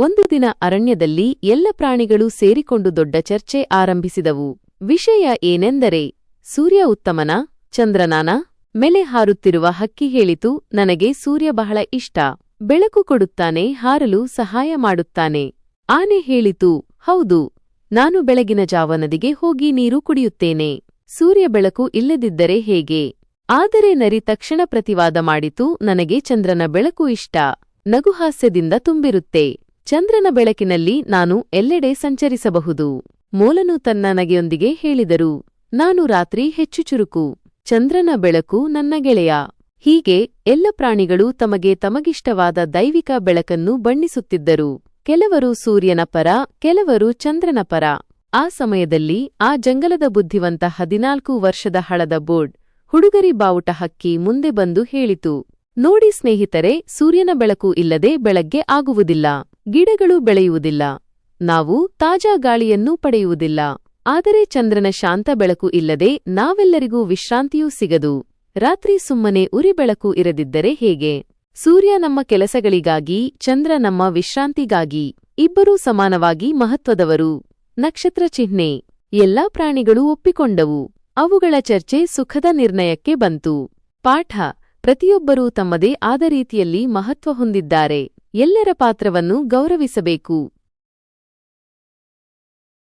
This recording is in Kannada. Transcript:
ಒಂದು ದಿನ ಅರಣ್ಯದಲ್ಲಿ ಎಲ್ಲ ಪ್ರಾಣಿಗಳು ಸೇರಿಕೊಂಡು ದೊಡ್ಡ ಚರ್ಚೆ ಆರಂಭಿಸಿದವು. ವಿಷಯ ಏನೆಂದರೆ, ಸೂರ್ಯ ಉತ್ತಮನ, ಚಂದ್ರನಾನ? ಮೆಲೆ ಹಾರುತ್ತಿರುವ ಹಕ್ಕಿ ಹೇಳಿತು, ನನಗೆ ಸೂರ್ಯ ಬಹಳ ಇಷ್ಟ. ಬೆಳಕು ಕೊಡುತ್ತಾನೆ, ಹಾರಲು ಸಹಾಯ ಮಾಡುತ್ತಾನೆ. ಆನೆ ಹೇಳಿತು, ಹೌದು, ನಾನು ಬೆಳಗಿನ ಜಾವ ನದಿಗೆ ಹೋಗಿ ನೀರು ಕುಡಿಯುತ್ತೇನೆ. ಸೂರ್ಯ ಬೆಳಕು ಇಲ್ಲದಿದ್ದರೆ ಹೇಗೆ? ಆದರೆ ನರಿ ತಕ್ಷಣ ಪ್ರತಿವಾದ ಮಾಡಿತು, ನನಗೆ ಚಂದ್ರನ ಬೆಳಕು ಇಷ್ಟ. ನಗುಹಾಸ್ಯದಿಂದ ತುಂಬಿರುತ್ತೆ. ಚಂದ್ರನ ಬೆಳಕಿನಲ್ಲಿ ನಾನು ಎಲ್ಲೆಡೆ ಸಂಚರಿಸಬಹುದು. ಮೋಲನು ತನ್ನ ನಗೆಯೊಂದಿಗೆ ಹೇಳಿದರು, ನಾನು ರಾತ್ರಿ ಹೆಚ್ಚು ಚುರುಕು. ಚಂದ್ರನ ಬೆಳಕು ನನ್ನ ಗೆಳೆಯ. ಹೀಗೆ ಎಲ್ಲ ಪ್ರಾಣಿಗಳು ತಮಗೆ ತಮಗಿಷ್ಟವಾದ ದೈವಿಕ ಬೆಳಕನ್ನು ಬಣ್ಣಿಸುತ್ತಿದ್ದರು. ಕೆಲವರು ಸೂರ್ಯನ ಪರ, ಕೆಲವರು ಚಂದ್ರನ ಪರ. ಆ ಸಮಯದಲ್ಲಿ ಆ ಜಂಗಲದ ಬುದ್ಧಿವಂತ ಹದಿನಾಲ್ಕು ವರ್ಷದ ಹಳದ ಬೋರ್ಡ್, ಹುಡುಗರಿ ಬಾವುಟ ಹಕ್ಕಿ ಮುಂದೆ ಬಂದು ಹೇಳಿತು. ನೋಡಿ ಸ್ನೇಹಿತರೆ, ಸೂರ್ಯನ ಬೆಳಕು ಇಲ್ಲದೆ ಬೆಳಗ್ಗೆ ಆಗುವುದಿಲ್ಲ. ಗಿಡಗಳು ಬೆಳೆಯುವುದಿಲ್ಲ. ನಾವು ತಾಜಾ ಗಾಳಿಯನ್ನೂ ಪಡೆಯುವುದಿಲ್ಲ. ಆದರೆ ಚಂದ್ರನ ಶಾಂತ ಬೆಳಕು ಇಲ್ಲದೆ ನಾವೆಲ್ಲರಿಗೂ ವಿಶ್ರಾಂತಿಯೂ ಸಿಗದು. ರಾತ್ರಿ ಸುಮ್ಮನೆ ಉರಿ ಬೆಳಕು ಇರದಿದ್ದರೆ ಹೇಗೆ? ಸೂರ್ಯ ನಮ್ಮ ಕೆಲಸಗಳಿಗಾಗಿ, ಚಂದ್ರ ನಮ್ಮ ವಿಶ್ರಾಂತಿಗಾಗಿ, ಇಬ್ಬರೂ ಸಮಾನವಾಗಿ ಮಹತ್ವದವರು. ನಕ್ಷತ್ರ ಚಿಹ್ನೆ. ಎಲ್ಲಾ ಪ್ರಾಣಿಗಳು ಒಪ್ಪಿಕೊಂಡವು. ಅವುಗಳ ಚರ್ಚೆ ಸುಖದ ನಿರ್ಣಯಕ್ಕೆ ಬಂತು. ಪಾಠ. ಪ್ರತಿಯೊಬ್ಬರೂ ತಮ್ಮದೇ ಆದ ರೀತಿಯಲ್ಲಿ ಮಹತ್ವ ಹೊಂದಿದ್ದಾರೆ. ಎಲ್ಲರ ಪಾತ್ರವನ್ನು ಗೌರವಿಸಬೇಕು.